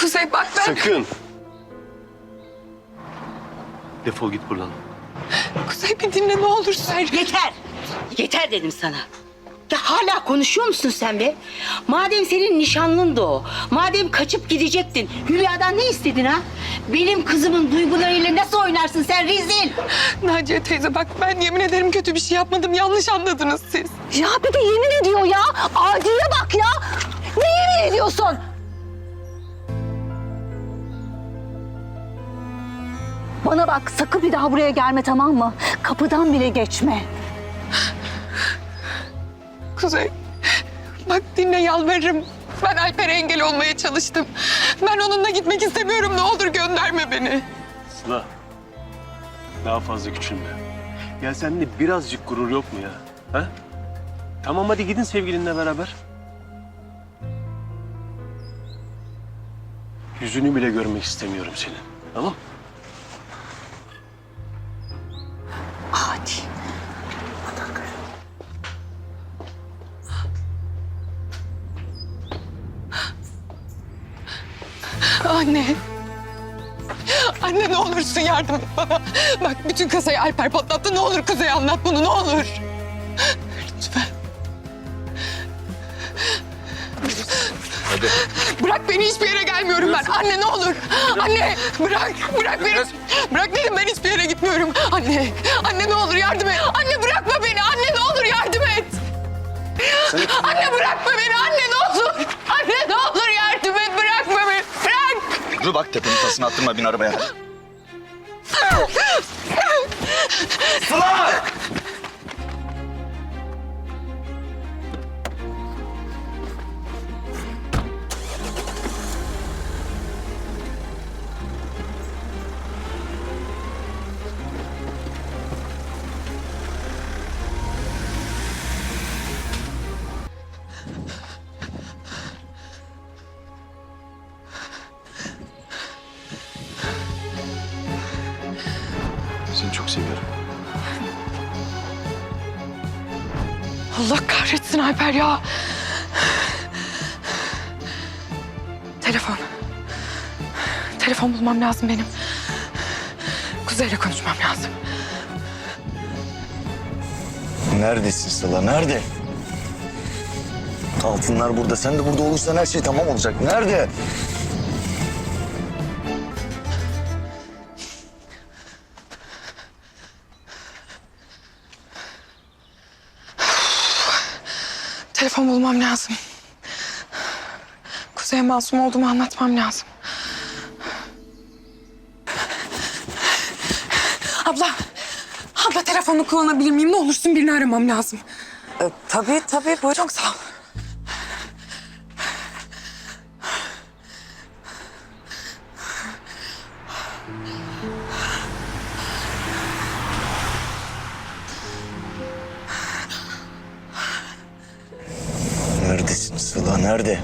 Kuzey bak ben... Sakın. Defol git buradan. Kuzey bir dinle ne olursun. Yeter. Yeter dedim sana. Ya hala konuşuyor musun sen be? Madem senin nişanlın da o. Madem kaçıp gidecektin. Hülya'dan ne istedin ha? Benim kızımın duygularıyla nasıl oynarsın sen rezil? Naciye teyze bak ben yemin ederim kötü bir şey yapmadım. Yanlış anladınız siz. Ya bir de yemin ediyor ya. Adiye bak ya. Ne yemin ediyorsun? Bana bak sakın bir daha buraya gelme tamam mı? Kapıdan bile geçme. Kuzey bak dinle yalvarırım. Ben Alper'e engel olmaya çalıştım. Ben onunla gitmek istemiyorum. Ne olur gönderme beni. Sıla. Daha fazla küçülme. Ya sende birazcık gurur yok mu ya? Ha? Tamam hadi gidin sevgilinle beraber. Yüzünü bile görmek istemiyorum senin. Tamam? Hadi. Anne. Anne ne olursun yardım et bana. Bak bütün kasayı Alper patlattı. Ne olur Kuzey'e anlat bunu ne olur. Lütfen. Hadi. Bırak beni hiçbir yere gelmiyorum ben. Anne ne olur. Anne bırak. Bırak beni. Bırak dedim ben hiçbir yere gitmiyorum. Anne. Anne ne olur yardım et. Anne bırakma beni. Anne ne olur yardım et. Anne bırakma beni. Anne ne olur. Anne ne olur yardım et. Bırakma beni. Bırak. Dur bak tepenin tasını attırma bin arabaya. Seni çok seviyorum. Allah kahretsin Alper ya. Telefon. Telefon bulmam lazım benim. Kuzey'le konuşmam lazım. Neredesin Sıla? Nerede? Altınlar burada. Sen de burada olursan her şey tamam olacak. Nerede? Telefon bulmam lazım. Kuzey'e masum olduğumu anlatmam lazım. Abla. Abla telefonunu kullanabilir miyim? Ne olursun birini aramam lazım. Tabii tabii buyurun. Çok sağ ol. Sıla nerede?